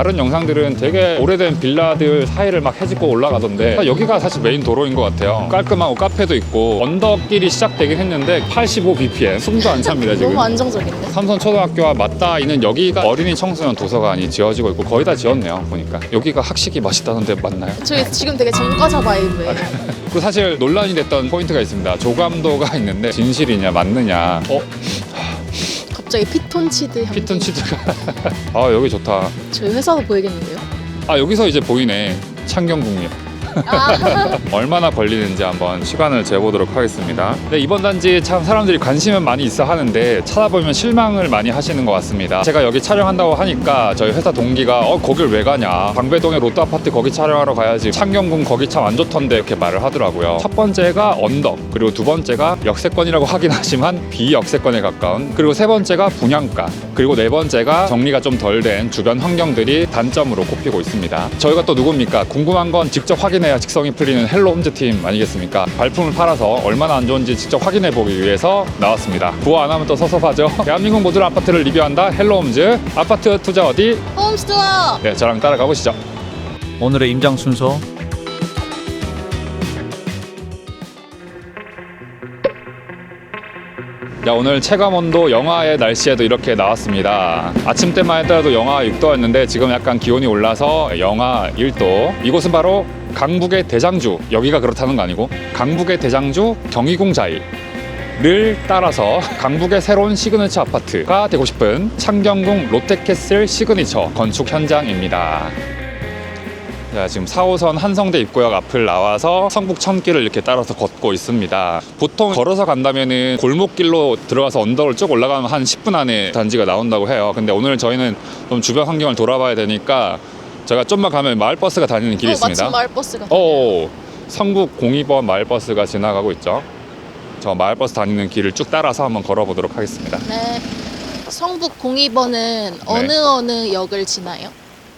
다른 영상들은 되게 오래된 빌라들 사이를 막 해집고 올라가던데 여기가 사실 메인 도로인 것 같아요. 깔끔하고 카페도 있고 언덕길이 시작되긴 했는데 85 bpm 숨도 안 찹니다 지금. 너무 안정적인데? 삼선 초등학교와 맞닿아 있는 여기가 어린이 청소년 도서관이 지어지고 있고 거의 다 지었네요 보니까 여기가 학식이 맛있다던데 맞나요? 저희 지금 되게 전과자 바이브예요. 그리고 사실 논란이 됐던 포인트가 있습니다 조감도가 있는데 진실이냐 맞느냐 어? 갑자기 피톤치드 향. 피톤치드가 아 여기 좋다 저희 회사도 보이겠는데요? 아 여기서 이제 보이네 창경궁역 아, 얼마나 걸리는지 한번 시간을 재보도록 하겠습니다. 네, 이번 단지 참 사람들이 관심은 많이 있어 하는데 찾아보면 실망을 많이 하시는 것 같습니다. 제가 여기 촬영한다고 하니까 저희 회사 동기가 어 거길 왜 가냐 방배동에 롯데 아파트 거기 촬영하러 가야지 창경궁 거기 참 안 좋던데 이렇게 말을 하더라고요. 첫 번째가 언덕 그리고 두 번째가 역세권이라고 하긴 하지만 비역세권에 가까운 그리고 세 번째가 분양가 그리고 네 번째가 정리가 좀 덜 된 주변 환경들이 단점으로 꼽히고 있습니다. 저희가 또 누굽니까? 궁금한 건 직접 확인 해야 직성이 풀리는 헬로 홈즈 팀 아니겠습니까? 발품을 팔아서 얼마나 안 좋은지 직접 확인해 보기 위해서 나왔습니다. 부어 안 하면 또 섭섭하죠. 대한민국 모든 아파트를 리뷰한다 헬로 홈즈 아파트 투자 어디? 홈스토어! 네, 저랑 따라가 보시죠. 오늘의 임장 순서 자, 오늘 체감 온도 영하의 날씨에도 이렇게 나왔습니다. 아침 때만 해도 영하 6도였는데 지금 약간 기온이 올라서 영하 1도. 이곳은 바로 강북의 대장주. 여기가 그렇다는 거 아니고 강북의 대장주 경희궁자이. 를 따라서 강북의 새로운 시그니처 아파트가 되고 싶은 창경궁 롯데캐슬 시그니처 건축 현장입니다. 자, 지금 4호선 한성대 입구역 앞을 나와서 성북 천길을 이렇게 따라서 걷고 있습니다. 보통 걸어서 간다면은 골목길로 들어가서 언덕을 쭉 올라가면 한 10분 안에 단지가 나온다고 해요. 근데 오늘 저희는 좀 주변 환경을 돌아봐야 되니까 제가 좀만 가면 마을버스가 다니는 길이 어, 있습니다. 마침 마을버스가. 오, 성북 02번 마을버스가 지나가고 있죠. 저 마을버스 다니는 길을 쭉 따라서 한번 걸어보도록 하겠습니다. 네. 성북 02번은 어느 어느 역을 지나요?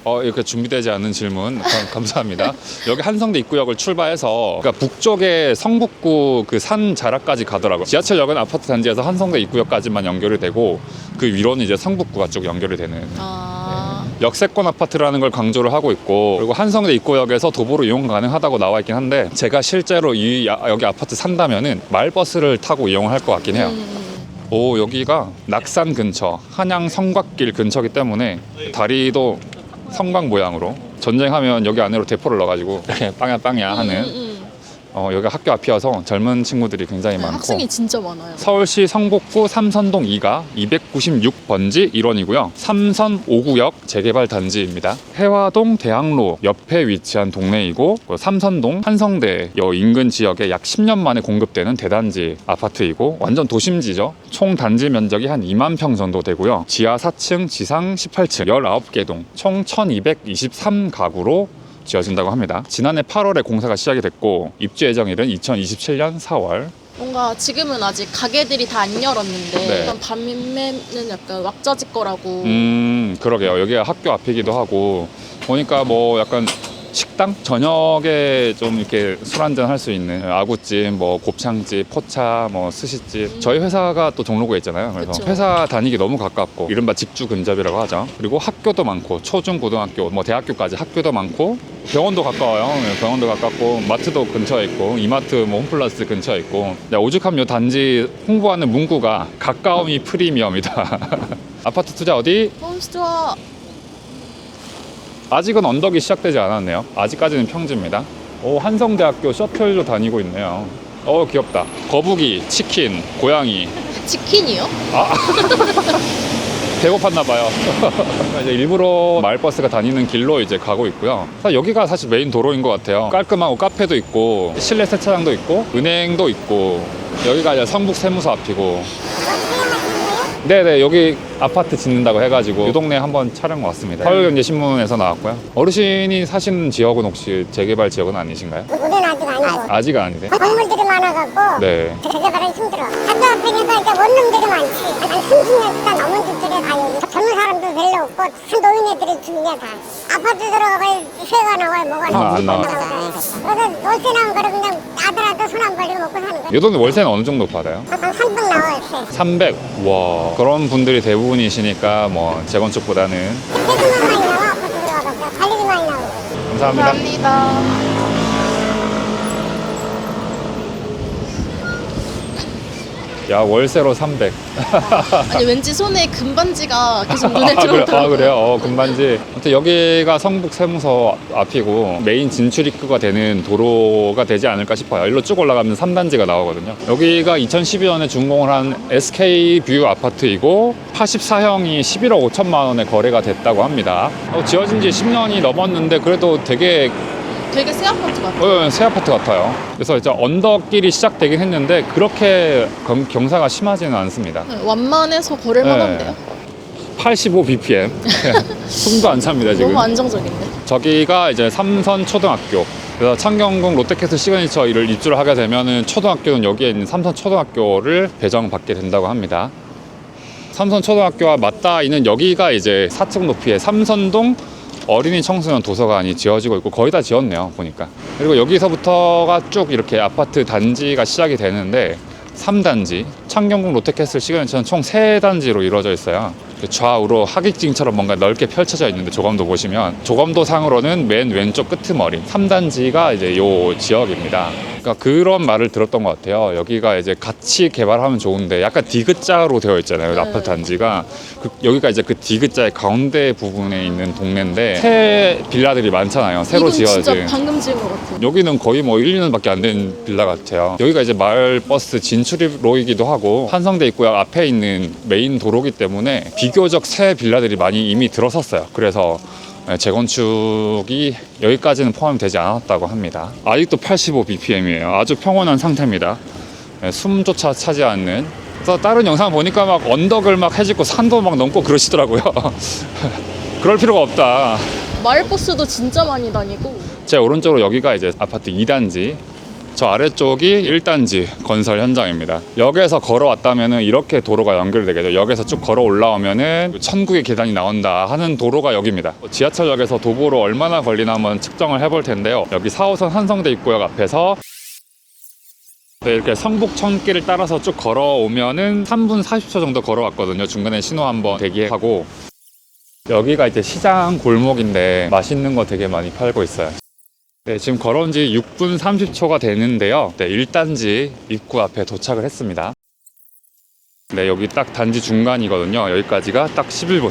어, 이렇게 준비되지 않은 질문 감- 감사합니다. 여기 한성대 입구역을 출발해서 그러니까 북쪽에 성북구 그 산 자락까지 가더라고요. 지하철역은 아파트 단지에서 한성대 입구역까지만 연결이 되고 그 위로는 이제 성북구가 쭉 연결이 되는 아, 역세권 아파트라는 걸 강조를 하고 있고 그리고 한성대 입구역에서 도보로 이용 가능하다고 나와 있긴 한데 제가 실제로 이 야- 여기 아파트 산다면은 마을버스를 타고 이용을 할것 같긴 해요. 음, 오 여기가 낙산 근처 한양 성곽길 근처기 때문에 다리도 성곽 모양으로 전쟁하면 여기 안으로 대포를 넣어가지고 빵야 빵야 음, 하는 음, 음. 어, 여기가 학교 앞이어서 젊은 친구들이 굉장히 네, 많고 학생이 진짜 많아요. 서울시 성북구 삼선동 2가 296번지 1원이고요. 삼선 5구역 재개발 단지입니다. 해화동 대학로 옆에 위치한 동네이고 그 삼선동 한성대 여 인근 지역에 약 10년 만에 공급되는 대단지 아파트이고 완전 도심지죠. 총 단지 면적이 한 2만 평 정도 되고요. 지하 4층, 지상 18층, 19개 동, 총 1223가구로 지어진다고 합니다. 지난해 8월에 공사가 시작이 됐고 입주 예정일은 2027년 4월. 뭔가 지금은 아직 가게들이 다 안 열었는데 네. 약간 밤매는 약간 왁자지 거라고 음 그러게요 여기가 학교 앞이기도 하고 보니까 뭐 약간 식당? 저녁에 좀 이렇게 술 한잔 할 수 있는 아구찜 뭐 곱창집 포차 뭐 스시집. 저희 회사가 또 종로구에 있잖아요. 그래서 그쵸. 회사 다니기 너무 가깝고 이른바 직주 근접이라고 하죠. 그리고 학교도 많고 초중 고등학교 뭐 대학교까지 학교도 많고 병원도 가까워요. 네, 병원도 가깝고 마트도 근처에 있고 이마트 뭐 홈플러스 근처에 있고. 네, 오죽하면 요 단지 홍보하는 문구가 가까움이 프리미엄이다. 아파트 투자 어디? 홈스토어 아직은 언덕이 시작되지 않았네요. 아직까지는 평지입니다. 오, 한성대학교 셔틀도 다니고 있네요. 어, 귀엽다. 거북이, 치킨, 고양이. 치킨이요? 배고팠나 봐요. 이제 일부러 마을버스가 다니는 길로 이제 가고 있고요. 사실 여기가 사실 메인 도로인 것 같아요. 깔끔하고 카페도 있고 실내 세차장도 있고 은행도 있고 여기가 이제 성북 세무서 앞이고. 네네 여기 아파트 짓는다고 해가지고 이 동네 한번 촬영 왔습니다. 서울경제 신문에서 나왔고요. 어르신이 사시는 지역은 혹시 재개발 지역은 아니신가요? 우리는 아직 아니고 아직 아니세요? 건물들이 많아갖고 네. 재개발은 힘들어 학교 앞에니까 이제 원룸들이 많지 한 30년보다 넘은 집들이 다 여기 젊은 사람도 별로 없고 한 노인네들이 주위에 다 아파트 들어가면 새가 나와요 뭐가 아, 나와요. 그래서 월세 나온 거를 그냥 하더라도 손 안 벌리고 먹고 사는 거예요. 요돈 월세는 어느 정도 받아요? 한번 나와요, 월세. 300. 와. 그런 분들이 대부분이시니까 뭐 재건축보다는 세금만 많이 나와, 아파트 들어가서. 관리비 많이 나오고. 감사합니다. 감사합니다. 야 월세로 300. 아니 왠지 손에 금반지가 계속 눈에 아, 그래, 들어오더라고요. 아 그래요? 어 금반지. 아무튼 여기가 성북 세무서 앞이고 메인 진출 입구가 되는 도로가 되지 않을까 싶어요. 일로 쭉 올라가면 3단지가 나오거든요. 여기가 2012년에 준공을 한 SK 뷰 아파트이고 84형이 11억 5천만 원에 거래가 됐다고 합니다. 어, 지어진 지 10년이 넘었는데 그래도 되게 되게 새 아파트 같아요. 어, 새 아파트 같아요. 그래서 이제 언덕길이 시작되긴 했는데 그렇게 경, 경사가 심하지는 않습니다. 네, 완만해서 걸을만 네. 한데요. 85 bpm. 숨도 안 찹니다 지금. 너무 안정적인데. 저기가 이제 삼선 초등학교. 그래서 창경궁 롯데캐슬 시그니처를 입주를 하게 되면은 초등학교는 여기에 있는 삼선 초등학교를 배정받게 된다고 합니다. 삼선 초등학교와 맞닿아 있는 여기가 이제 4층 높이의 삼선동 어린이 청소년 도서관이 지어지고 있고 거의 다 지었네요 보니까. 그리고 여기서부터가 쭉 이렇게 아파트 단지가 시작이 되는데 3단지 창경궁 롯데캐슬 시그니처는 총 3단지로 이루어져 있어요 좌우로 하객증처럼 뭔가 넓게 펼쳐져 있는데 조감도 보시면 조감도 상으로는 맨 왼쪽 끄트머리 3단지가 이제 요 지역입니다 그러니까 그런 말을 들었던 것 같아요 여기가 이제 같이 개발하면 좋은데 약간 디귿자로 되어 있잖아요 네. 아파트 단지가 그- 여기가 이제 그 디귿자의 가운데 부분에 있는 동네인데 새 빌라들이 많잖아요 새로 이건 진짜 지어진 방금 지은 것 같아요. 여기는 거의 뭐 1, 2년밖에 안 된 빌라 같아요. 여기가 이제 마을 버스 진출로이기도 하고 한성대 입구역 앞에 있는 메인 도로기 때문에 비 교적 새 빌라들이 많이 이미 들어섰어요. 그래서 네, 재건축이 여기까지는 포함이 되지 않았다고 합니다. 아직도 85 bpm이에요. 아주 평온한 상태입니다. 네, 숨조차 차지 않는. 그래서 다른 영상 보니까 막 언덕을 막 해짓고 산도 막 넘고 그러시더라고요. 그럴 필요가 없다. 마을버스도 진짜 많이 다니고 제 오른쪽으로 여기가 이제 아파트 2단지 저 아래쪽이 1단지 건설 현장입니다. 역에서 걸어왔다면은 이렇게 도로가 연결되겠죠. 역에서 쭉 걸어 올라오면은 천국의 계단이 나온다 하는 도로가 여기입니다. 지하철역에서 도보로 얼마나 걸리나 한번 측정을 해볼 텐데요. 여기 4호선 한성대 입구역 앞에서 네, 이렇게 성북천길을 따라서 쭉 걸어오면은 3분 40초 정도 걸어왔거든요. 중간에 신호 한번 대기하고 여기가 이제 시장 골목인데 맛있는 거 되게 많이 팔고 있어요. 네, 지금 걸어온 지 6분 30초가 되는데요. 네, 1단지 입구 앞에 도착을 했습니다. 네, 여기 딱 단지 중간이거든요. 여기까지가 딱 11분.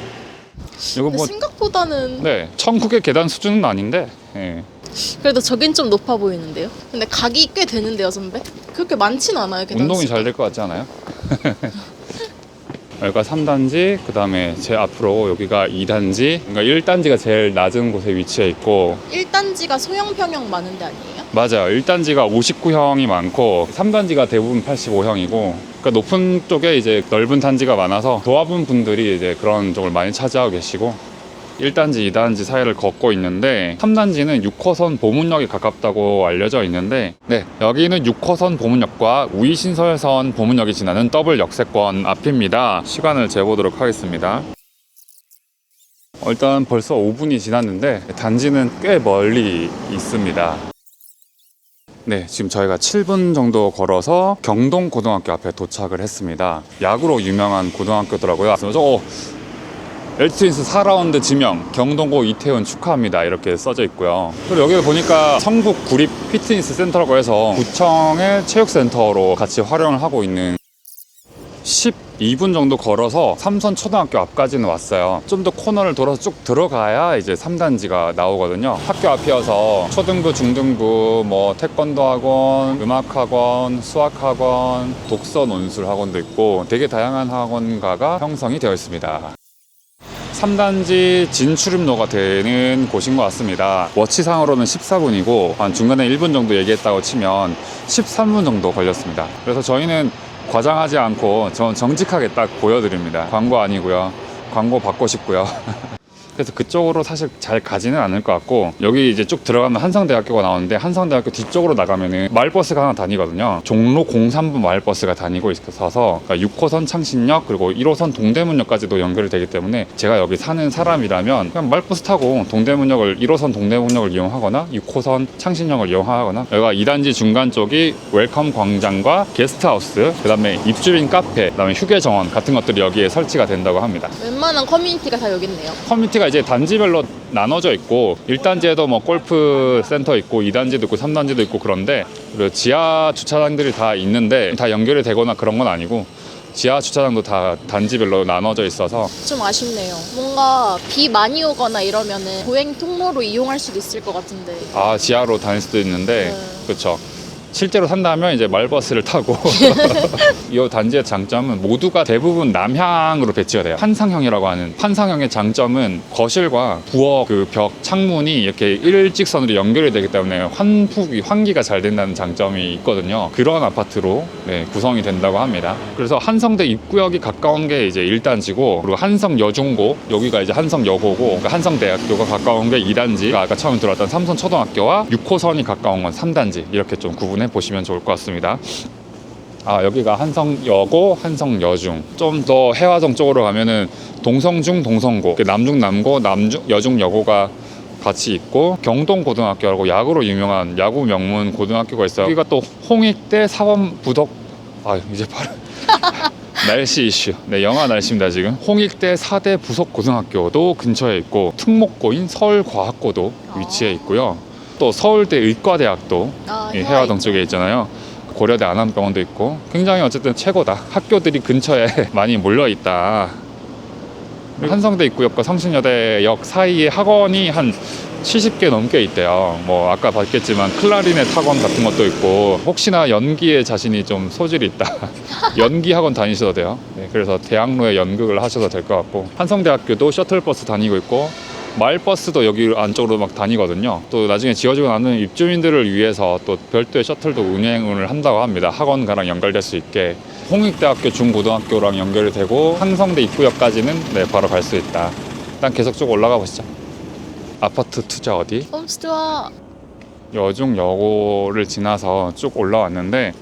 이거 뭐, 생각보다는 네, 천국의 계단 수준은 아닌데, 예. 그래도 저긴 좀 높아 보이는데요. 근데 각이 꽤 되는데요, 선배? 그렇게 많진 않아요. 계단 운동이. 잘 될 것 같지 않아요? 여기가 3단지, 그 다음에 제 앞으로 여기가 2단지, 그러니까 1단지가 제일 낮은 곳에 위치해 있고, 1단지가 소형 평형 많은 데 아니에요? 맞아요. 1단지가 59형이 많고 3단지가 대부분 85형이고 그러니까 높은 쪽에 이제 넓은 단지가 많아서 도합은 분들이 이제 그런 쪽을 많이 차지하고 계시고 1단지, 2단지 사이를 걷고 있는데 3단지는 6호선 보문역이 가깝다고 알려져 있는데 네, 여기는 6호선 보문역과 우이신설선 보문역이 지나는 더블 역세권 앞입니다. 시간을 재보도록 하겠습니다. 어, 일단 벌써 5분이 지났는데 단지는 꽤 멀리 있습니다. 네, 지금 저희가 7분 정도 걸어서 경동 고등학교 앞에 도착을 했습니다. 야구로 유명한 고등학교더라고요. 그래서 어, 엘트윈스 4라운드 지명 경동고 이태훈 축하합니다 이렇게 써져 있고요. 그리고 여기 보니까 성북 구립 피트니스 센터라고 해서 구청의 체육센터로 같이 활용을 하고 있는 12분 정도 걸어서 삼선 초등학교 앞까지는 왔어요. 좀 더 코너를 돌아서 쭉 들어가야 이제 3단지가 나오거든요. 학교 앞이어서 초등부, 중등부, 뭐 태권도 학원, 음악 학원, 수학 학원, 독서 논술 학원도 있고 되게 다양한 학원가가 형성이 되어 있습니다. 3단지 진출입로가 되는 곳인 것 같습니다. 워치상으로는 14분이고 한 중간에 1분 정도 얘기했다고 치면 13분 정도 걸렸습니다. 그래서 저희는 과장하지 않고 전 정직하게 딱 보여드립니다. 광고 아니고요. 광고 받고 싶고요. 그래서 그쪽으로 사실 잘 가지는 않을 것 같고 여기 이제 쭉 들어가면 한성대학교가 나오는데 한성대학교 뒤쪽으로 나가면은 마을버스가 하나 다니거든요 종로 03분 마을버스가 다니고 있어서 그러니까 6호선 창신역 그리고 1호선 동대문역까지도 연결이 되기 때문에 제가 여기 사는 사람이라면 그냥 마을버스 타고 동대문역을 1호선 동대문역을 이용하거나 6호선 창신역을 이용하거나 여기가 2단지 중간 쪽이 웰컴 광장과 게스트하우스 그 다음에 입주민 카페 그 다음에 휴게 정원 같은 것들이 여기에 설치가 된다고 합니다 웬만한 커뮤니티가 다 여기 있네요. 커뮤니티가 이제 단지별로 나눠져 있고 1단지에도 뭐 골프 센터 있고 2단지도 있고 3단지도 있고 그런데 지하 주차장들이 다 있는데 다 연결이 되거나 그런 건 아니고 지하 주차장도 다 단지별로 나눠져 있어서 좀 아쉽네요. 뭔가 비 많이 오거나 이러면은 보행 통로로 이용할 수도 있을 것 같은데. 아 지하로 다닐 수도 있는데 네. 그렇죠. 실제로 산다면 이제 말버스를 타고 이 단지의 장점은 모두가 대부분 남향으로 배치가 돼요. 환상형이라고 하는 환상형의 장점은 거실과 부엌 그 벽 창문이 이렇게 일직선으로 연결이 되기 때문에 환풍이 환기가 잘 된다는 장점이 있거든요. 그런 아파트로 네, 구성이 된다고 합니다. 그래서 한성대 입구역이 가까운 게 이제 1단지고 그리고 한성 여중고 여기가 이제 한성 여고고 그러니까 한성대학교가 가까운 게 2단지 아까 처음 들어왔던 삼선 초등학교와 6호선이 가까운 건 3단지 이렇게 좀 구분 해 보시면 좋을 것 같습니다. 아 여기가 한성여고 한성여중. 좀 더 해화동 쪽으로 가면은 동성중 동성고. 그 남중 남고 남중 여중 여고가 같이 있고 경동고등학교라고 야구로 유명한 야구 명문 고등학교가 있어요. 여기가 또 홍익대 사범부덕 아 이제 바로 날씨 이슈. 네 영하 날씨입니다 지금. 홍익대 4대 부속 고등학교도 근처에 있고 특목고인 서울과학고도 위치해 있고요 또 서울대 의과대학도 아, 이 해화동 쪽에 있잖아요. 고려대 안암병원도 있고 굉장히 어쨌든 최고다. 학교들이 근처에 많이 몰려 있다. 한성대 입구역과 성신여대역 사이에 학원이 한 70개 넘게 있대요. 뭐 아까 봤겠지만 클라리넷 학원 같은 것도 있고 혹시나 연기에 자신이 좀 소질이 있다. 연기 학원 다니셔도 돼요. 네, 그래서 대학로에 연극을 하셔도 될 것 같고 한성대학교도 셔틀버스 다니고 있고 마을버스도 여기 안쪽으로 막 다니거든요. 또 나중에 지어지고 나는 입주민들을 위해서 또 별도의 셔틀도 운행을 한다고 합니다. 학원가랑 연결될 수 있게. 홍익대학교 중고등학교랑 연결이 되고 항성대 입구역까지는 네, 바로 갈 수 있다. 일단 계속 쭉 올라가 보시죠. 아파트 투자 어디? 홈스트와 여중 여고를 지나서 쭉 올라왔는데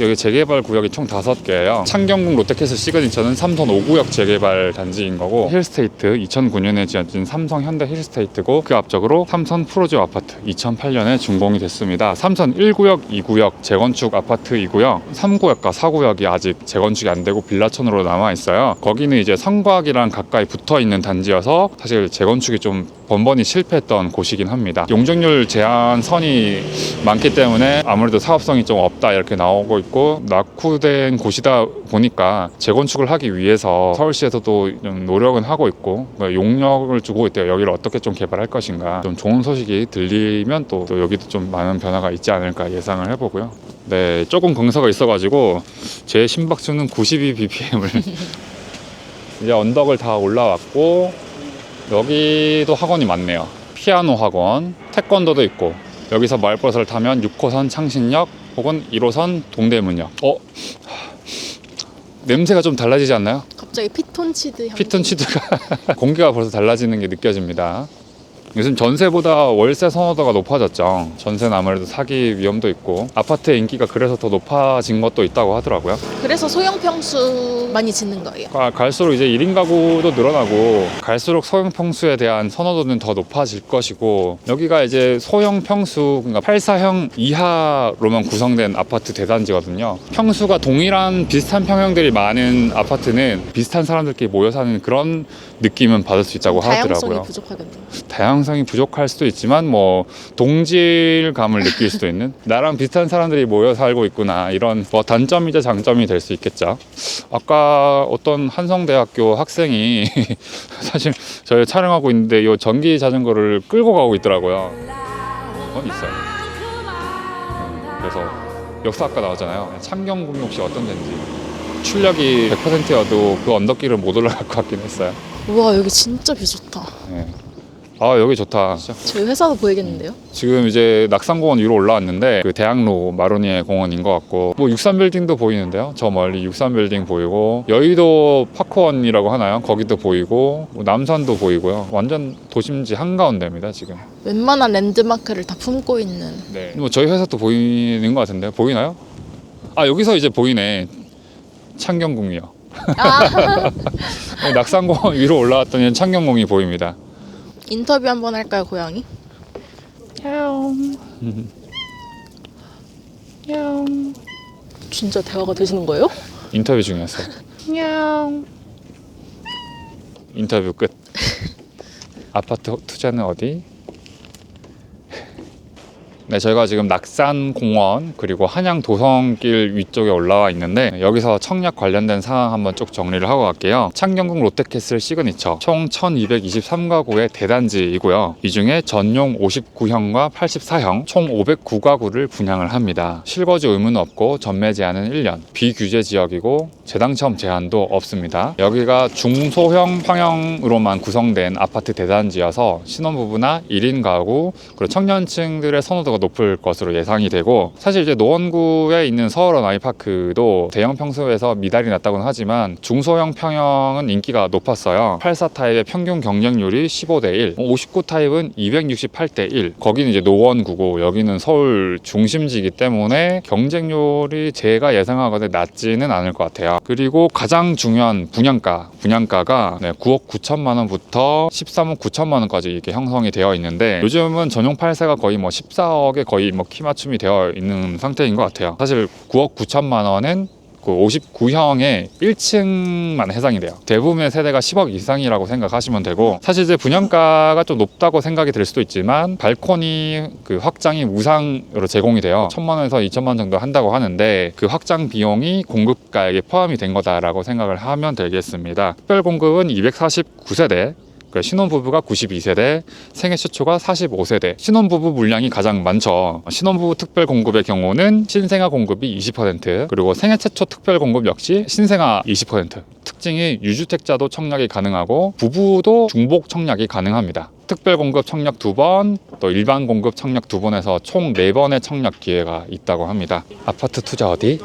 여기 재개발 구역이 총 다섯 개예요. 창경궁 롯데캐슬 시그니처는 삼선 5구역 재개발 단지인 거고 힐스테이트 2009년에 지어진 삼성 현대 힐스테이트고 그 앞쪽으로 삼선 프로즈 아파트 2008년에 준공이 됐습니다. 삼선 1구역, 2구역 재건축 아파트이고요. 3구역과 4구역이 아직 재건축이 안 되고 빌라촌으로 남아 있어요. 거기는 이제 성곽이랑 가까이 붙어 있는 단지여서 사실 재건축이 좀 번번이 실패했던 곳이긴 합니다. 용적률 제한선이 많기 때문에 아무래도 사업성이 좀 없다 이렇게 나오고 있고 낙후된 곳이다 보니까 재건축을 하기 위해서 서울시에서도 좀 노력은 하고 있고 그러니까 용역을 주고 있대요. 여기를 어떻게 좀 개발할 것인가. 좀 좋은 소식이 들리면 또, 또 여기도 좀 많은 변화가 있지 않을까 예상을 해보고요. 네, 조금 경사가 있어가지고 제 심박수는 92 bpm을 이제 언덕을 다 올라왔고 여기도 학원이 많네요. 피아노 학원, 태권도도 있고 여기서 마을버스를 타면 6호선 창신역 혹은 1호선 동대문역. 어? 냄새가 좀 달라지지 않나요? 갑자기 피톤치드 향. 피톤치드가 공기가 벌써 달라지는 게 느껴집니다. 요즘 전세보다 월세 선호도가 높아졌죠. 전세는 아무래도 사기 위험도 있고 아파트의 인기가 그래서 더 높아진 것도 있다고 하더라고요. 그래서 소형 평수 많이 짓는 거예요. 가- 갈수록 이제 1인 가구도 늘어나고 갈수록 소형 평수에 대한 선호도는 더 높아질 것이고 여기가 이제 소형 평수 그러니까 84형 이하로만 구성된 아파트 대단지거든요. 평수가 동일한 비슷한 평형들이 많은 아파트는 비슷한 사람들끼리 모여 사는 그런 느낌은 받을 수 있다고 다양성이 하더라고요. 부족하겠네요. 다양성이 부족할 수도 있지만 뭐 동질감을 느낄 수도 있는 나랑 비슷한 사람들이 모여 살고 있구나 이런 뭐 단점이자 장점이 될 수 있겠죠. 아까 어떤 한성대학교 학생이 사실 저희 촬영하고 있는데 이 전기 자전거를 끌고 가고 있더라고요. 그건 있어요. 음, 그래서 역사학과 나왔잖아요. 창경궁이 혹시 어떤 데인지 출력이 100%여도 그 언덕길을 못 올라갈 것 같긴 했어요. 우와 여기 진짜 뷰 좋다. 네. 아 여기 좋다. 저희 회사도 보이겠는데요? 지금 이제 낙산공원 위로 올라왔는데 그 대학로 마로니에 공원인 것 같고 뭐 63빌딩도 보이는데요. 저 멀리 63빌딩 보이고 여의도 파크원이라고 하나요? 거기도 보이고 뭐 남산도 보이고요. 완전 도심지 한가운데입니다 지금. 웬만한 랜드마크를 다 품고 있는. 네. 뭐 저희 회사도 보이는 것 같은데 보이나요? 아 여기서 이제 보이네. 창경궁이요. 아 낙산공원 위로 올라왔더니 창경궁이 보입니다. 인터뷰 한번 할까요 고양이? 야옹. 야옹. 진짜 대화가 되시는 거예요? 인터뷰 중이었어요. 야옹. 인터뷰 끝. 아파트 투자는 어디? 네, 저희가 지금 낙산공원 그리고 한양 도성길 위쪽에 올라와 있는데 여기서 청약 관련된 사항 한번 쭉 정리를 하고 갈게요. 창경궁 롯데캐슬 시그니처 총 1223가구의 대단지이고요. 이 중에 전용 59형과 84형 총 509가구를 분양을 합니다. 실거주 의무는 없고 전매 제한은 1년, 비규제 지역이고 재당첨 제한도 없습니다. 여기가 중소형 평형으로만 구성된 아파트 대단지여서 신혼부부나 1인 가구 그리고 청년층들의 선호도가 높을 것으로 예상이 되고 사실 이제 노원구에 있는 서울원 아이파크도 대형 평수에서 미달이 났다고는 하지만 중소형 평형은 인기가 높았어요. 84 타입의 평균 경쟁률이 15대 1, 59 타입은 268대 1. 거기는 이제 노원구고 여기는 서울 중심지이기 때문에 경쟁률이 제가 예상하거든 낮지는 않을 것 같아요. 그리고 가장 중요한 분양가, 분양가가 네, 9억 9천만 원부터 13억 9천만 원까지 이렇게 형성이 되어 있는데 요즘은 전용 8세가 거의 뭐 14억 에 거의 뭐 키 맞춤이 되어 있는 상태인 것 같아요. 사실 9억 9천만 원은 그 59형의 1층만 해당이 돼요. 대부분의 세대가 10억 이상이라고 생각하시면 되고 사실 이제 분양가가 좀 높다고 생각이 들 수도 있지만 발코니 그 확장이 무상으로 제공이 돼요. 천만 원에서 2천만 원 정도 한다고 하는데 그 확장 비용이 공급가액에 포함이 된 거다라고 생각을 하면 되겠습니다. 특별 공급은 249세대 그 신혼부부가 92세대, 생애 최초가 45세대. 신혼부부 물량이 가장 많죠. 신혼부부 특별 공급의 경우는 신생아 공급이 20%, 그리고 생애 최초 특별 공급 역시 신생아 20%. 특징이 유주택자도 청약이 가능하고 부부도 중복 청약이 가능합니다. 특별 공급 청약 두 번, 또 일반 공급 청약 두 번에서 총 네 번의 청약 기회가 있다고 합니다. 아파트 투자 어디?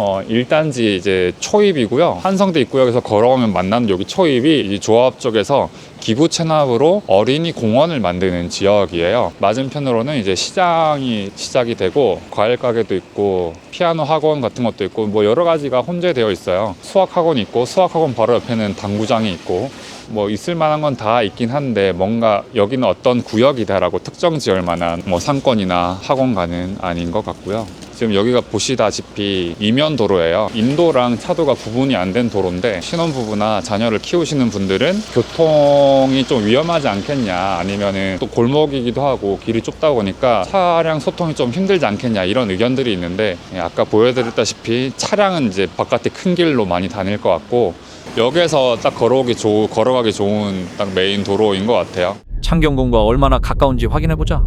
어, 1단지 이제 초입이고요. 한성대 입구역에서 걸어오면 만나는 여기 초입이 이 조합 쪽에서 기부 체납으로 어린이 공원을 만드는 지역이에요. 맞은편으로는 이제 시장이 시작이 되고 과일 가게도 있고 피아노 학원 같은 것도 있고 뭐 여러 가지가 혼재되어 있어요. 수학 학원이 있고 수학 학원 바로 옆에는 당구장이 있고 뭐 있을 만한 건 다 있긴 한데 뭔가 여기는 어떤 구역이다라고 특정 지을 만한 뭐 상권이나 학원가는 아닌 것 같고요. 지금 여기가 보시다시피 이면 도로예요. 인도랑 차도가 구분이 안 된 도로인데 신혼부부나 자녀를 키우시는 분들은 교통이 좀 위험하지 않겠냐 아니면은 또 골목이기도 하고 길이 좁다 보니까 차량 소통이 좀 힘들지 않겠냐 이런 의견들이 있는데 예, 아까 보여드렸다시피 차량은 이제 바깥에 큰 길로 많이 다닐 것 같고 역에서 딱 걸어오기 좋 걸어가기 좋은 딱 메인 도로인 것 같아요. 창경궁과 얼마나 가까운지 확인해 보자.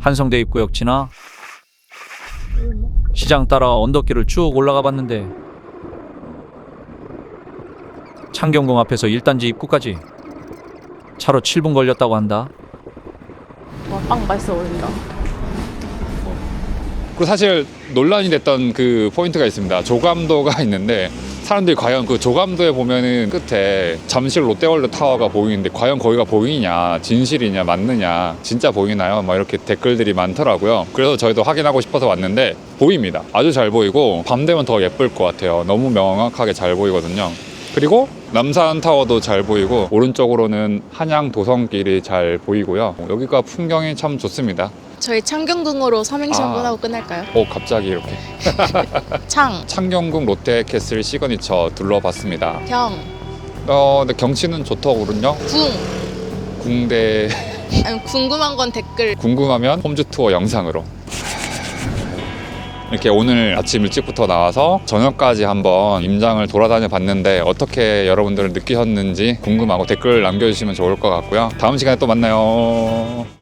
한성대 입구역 지나 시장 따라 언덕길을 쭉 올라가 봤는데 창경궁 앞에서 1단지 입구까지 차로 7분 걸렸다고 한다. 와, 빵 맛있어 보인다. 그 사실 논란이 됐던 그 포인트가 있습니다. 조감도가 있는데 사람들이 과연 그 조감도에 보면은 끝에 잠실 롯데월드 타워가 보이는데 과연 거기가 보이냐 진실이냐 맞느냐 진짜 보이나요? 막 이렇게 댓글들이 많더라고요. 그래서 저희도 확인하고 싶어서 왔는데 보입니다. 아주 잘 보이고 밤 되면 더 예쁠 것 같아요. 너무 명확하게 잘 보이거든요. 그리고 남산 타워도 잘 보이고 오른쪽으로는 한양 도성길이 잘 보이고요. 여기가 풍경이 참 좋습니다. 저희 창경궁으로 삼행시 아. 한번 하고 끝낼까요? 오 갑자기 이렇게 창, 창경궁 롯데캐슬 시그니처 둘러봤습니다. 경, 어, 근데 경치는 좋더군요. 궁. 궁대 아니, 궁금한 건 댓글. 궁금하면 홈즈 투어 영상으로. 이렇게 오늘 아침 일찍부터 나와서 저녁까지 한번 임장을 돌아다녀 봤는데 어떻게 여러분들은 느끼셨는지 궁금하고 댓글 남겨주시면 좋을 것 같고요. 다음 시간에 또 만나요.